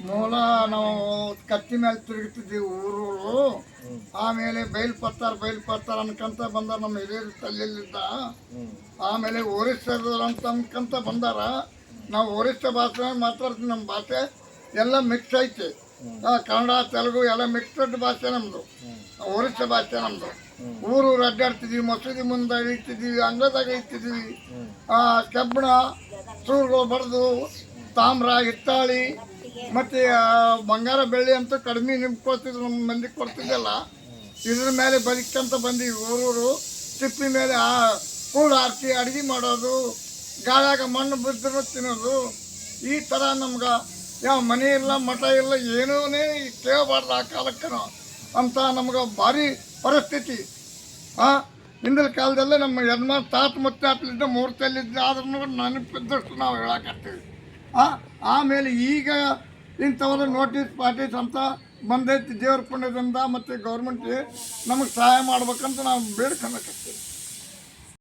ಮೂಲ ನಾವು ಕತ್ತಿ ಮೇಲೆ ತಿರುಗ್ತಿದ್ವಿ ಊರು ಆಮೇಲೆ ಬೈಲ್ ಪತ್ತಾರ ಬೈಲ್ ಪತ್ತಾರ ಅನ್ಕಂತ ಬಂದ ನಮ್ಮ ಹಿರಿಯರು ತಲೆಯಲ್ಲಿದ್ದ. ಆಮೇಲೆ ಒರಿಸ್ಸಾದವ್ರು ಅಂತ ಅನ್ಕಂತ ಬಂದಾರ. ನಾವು ಒರಿಸ್ಸಾ ಭಾಷೆ ಮಾತಾಡ್ತೀವಿ ನಮ್ಮ ಭಾಷೆ. ಎಲ್ಲ ಮಿಕ್ಸ್ ಐತಿ. ಕನ್ನಡ ತೆಲುಗು ಎಲ್ಲ ಮಿಕ್ಸ್ಡ್ ಭಾಷೆ ನಮ್ಮದು ಒರಿಸ್ಸಾ ಭಾಷೆ ನಮ್ಮದು ಊರು ಅಡ್ಡಾಡ್ತಿದ್ವಿ ಮಸೂದಿ ಮುಂದೆ ಇಳಿತಿದ್ವಿ ಅಂಗದಾಗ ಆ, ಕಬ್ಬಣ ಸೂರುಗಳು ಬಡ್ದು ತಾಮ್ರ ಹಿತ್ತಾಳಿ ಮತ್ತು ಬಂಗಾರ ಬೆಳ್ಳಿ ಅಂತೂ ಕಡಿಮೆ ನಿಮ್ಕೊಳ್ತಿದ್ರು ನಮ್ಮ ಮಂದಿ ಕೊಡ್ತಿದ್ದಲ್ಲ. ಇದ್ರ ಮೇಲೆ ಬದುಕಂತ ಬಂದು ಊರೂರು. ತಿಪ್ಪಿ ಮೇಲೆ ಆ ಕೂಡು ಹಾಕಿ ಅಡುಗೆ ಮಾಡೋದು ಗಾಳಿಯಾಗ ಮಣ್ಣು ಬಿದ್ದರೂ ತಿನ್ನೋದು. ಈ ಥರ ನಮ್ಗೆ ಯಾವ ಮನೆ ಇಲ್ಲ, ಮಠ ಇಲ್ಲ ಏನೂ ಕೇಳಬಾರ್ದು ಆ ಕಾಲಕ್ಕೆ ಅಂತ ನಮ್ಗೆ ಭಾರಿ ಪರಿಸ್ಥಿತಿ. ಆ, ಹಿಂದಿನ ಕಾಲದಲ್ಲೇ ನಮ್ಮ ಯಜ್ಮ ತಾತ ಮತ್ತೆ ಆತಲಿದ್ದ ಮೂರ್ತಿಯಲ್ಲಿದ್ದ ಆದ್ರೂ ನೆನಪಿದ್ದಷ್ಟು ನಾವು ಹೇಳಕತ್ತೀವಿ ಆಮೇಲೆ ಈಗ ಇಂಥವೆಲ್ಲ ನೋಟಿಸ್ ಪಾರ್ಟೀಸ್ ಅಂತ ಬಂದೈತಿ ದೇವ್ರ ಪುಣ್ಯದಿಂದ ಮತ್ತು ಗೌರ್ಮೆಂಟ್ ನಮಗೆ ಸಹಾಯ ಮಾಡ್ಬೇಕಂತ ನಾವು ಬೇಡ್ಕೊಳಕತ್ತೀವಿ